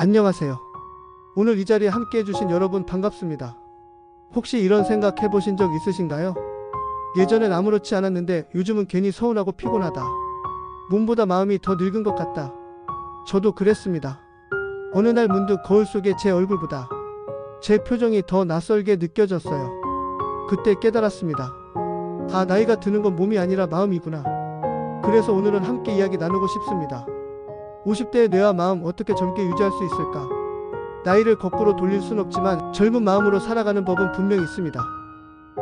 안녕하세요. 오늘 이 자리에 함께 해주신 여러분 반갑습니다. 혹시 이런 생각 해보신 적 있으신가요? 예전엔 아무렇지 않았는데 요즘은 괜히 서운하고 피곤하다. 몸보다 마음이 더 늙은 것 같다. 저도 그랬습니다. 어느 날 문득 거울 속에 제 얼굴보다 제 표정이 더 낯설게 느껴졌어요. 그때 깨달았습니다. 아, 나이가 드는 건 몸이 아니라 마음이구나. 그래서 오늘은 함께 이야기 나누고 싶습니다. 50대의 뇌와 마음 어떻게 젊게 유지할 수 있을까? 나이를 거꾸로 돌릴 순 없지만 젊은 마음으로 살아가는 법은 분명 있습니다.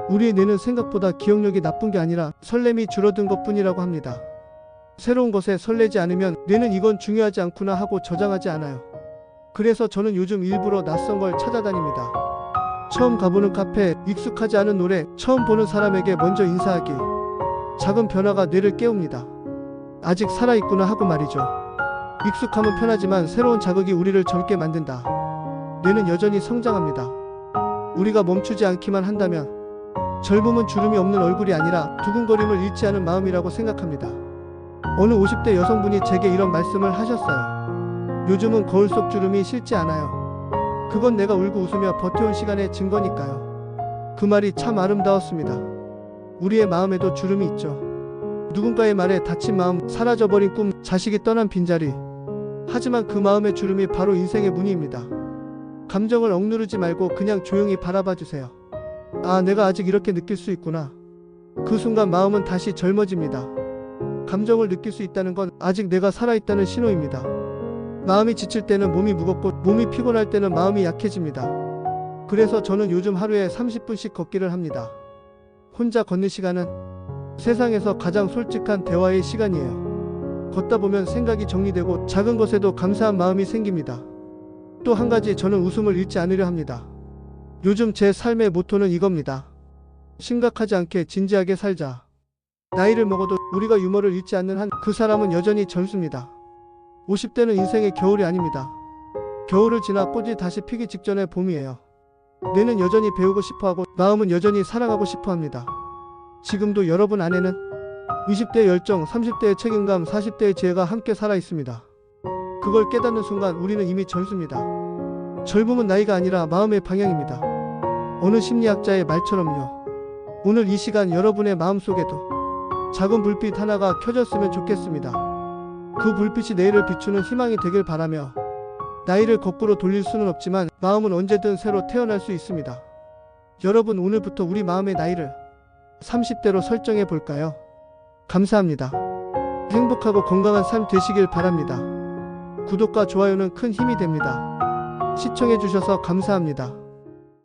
우리의 뇌는 생각보다 기억력이 나쁜 게 아니라 설렘이 줄어든 것 뿐이라고 합니다. 새로운 것에 설레지 않으면 뇌는 이건 중요하지 않구나 하고 저장하지 않아요. 그래서 저는 요즘 일부러 낯선 걸 찾아다닙니다. 처음 가보는 카페, 익숙하지 않은 노래, 처음 보는 사람에게 먼저 인사하기. 작은 변화가 뇌를 깨웁니다. 아직 살아있구나 하고 말이죠. 익숙함은 편하지만 새로운 자극이 우리를 젊게 만든다. 뇌는 여전히 성장합니다. 우리가 멈추지 않기만 한다면 젊음은 주름이 없는 얼굴이 아니라 두근거림을 잃지 않은 마음이라고 생각합니다. 어느 50대 여성분이 제게 이런 말씀을 하셨어요. 요즘은 거울 속 주름이 싫지 않아요. 그건 내가 울고 웃으며 버텨온 시간의 증거니까요. 그 말이 참 아름다웠습니다. 우리의 마음에도 주름이 있죠. 누군가의 말에 다친 마음, 사라져버린 꿈, 자식이 떠난 빈자리. 하지만 그 마음의 주름이 바로 인생의 무늬입니다. 감정을 억누르지 말고 그냥 조용히 바라봐 주세요. 아, 내가 아직 이렇게 느낄 수 있구나. 그 순간 마음은 다시 젊어집니다. 감정을 느낄 수 있다는 건 아직 내가 살아있다는 신호입니다. 마음이 지칠 때는 몸이 무겁고 몸이 피곤할 때는 마음이 약해집니다. 그래서 저는 요즘 하루에 30분씩 걷기를 합니다. 혼자 걷는 시간은 세상에서 가장 솔직한 대화의 시간이에요. 걷다 보면 생각이 정리되고 작은 것에도 감사한 마음이 생깁니다. 또 한 가지 저는 웃음을 잃지 않으려 합니다. 요즘 제 삶의 모토는 이겁니다. 심각하지 않게 진지하게 살자. 나이를 먹어도 우리가 유머를 잃지 않는 한 그 사람은 여전히 젊습니다. 50대는 인생의 겨울이 아닙니다. 겨울을 지나 꽃이 다시 피기 직전의 봄이에요. 뇌는 여전히 배우고 싶어 하고 마음은 여전히 사랑하고 싶어 합니다. 지금도 여러분 안에는 20대의 열정, 30대의 책임감, 40대의 지혜가 함께 살아 있습니다. 그걸 깨닫는 순간 우리는 이미 젊습니다. 젊음은 나이가 아니라 마음의 방향입니다. 어느 심리학자의 말처럼요. 오늘 이 시간 여러분의 마음속에도 작은 불빛 하나가 켜졌으면 좋겠습니다. 그 불빛이 내일을 비추는 희망이 되길 바라며 나이를 거꾸로 돌릴 수는 없지만 마음은 언제든 새로 태어날 수 있습니다. 여러분 오늘부터 우리 마음의 나이를 30대로 설정해 볼까요? 감사합니다. 행복하고 건강한 삶 되시길 바랍니다. 구독과 좋아요는 큰 힘이 됩니다. 시청해 주셔서 감사합니다.